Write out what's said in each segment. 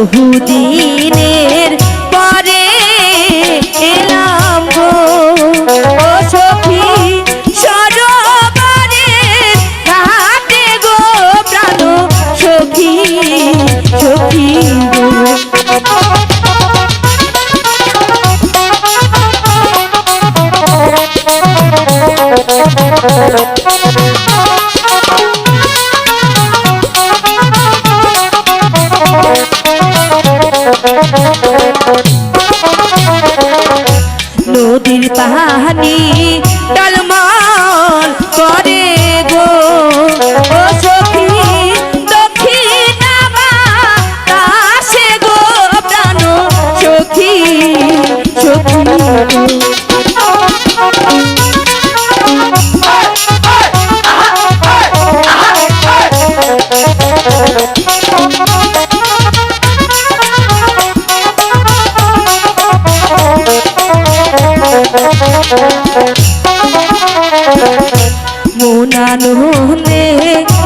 বহুদিনের পরে এলাম গো। ও সখী সরোবরের ঘাটে গো প্রাণ নদীর পাহানি টলমল করে গো। দক্ষিণাবা কাশে গো जान होने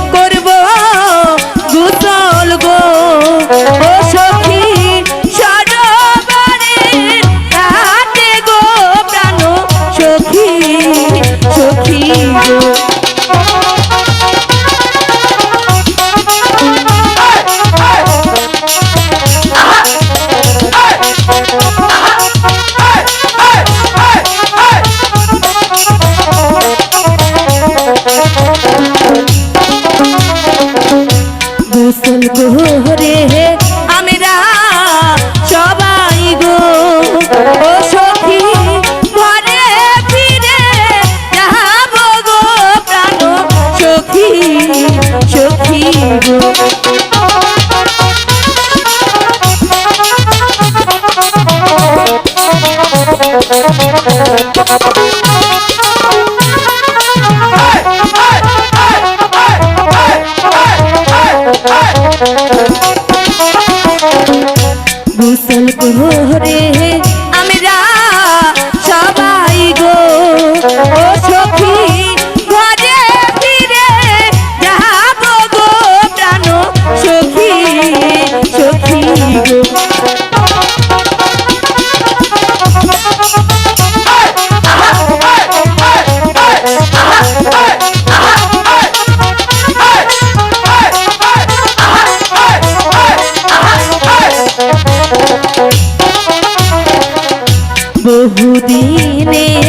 গোসল গোরে আমরা সবাই গো। ও ফিরে যাব গো প্রাণ। সখী সখী গোসল বহুদিনের পরে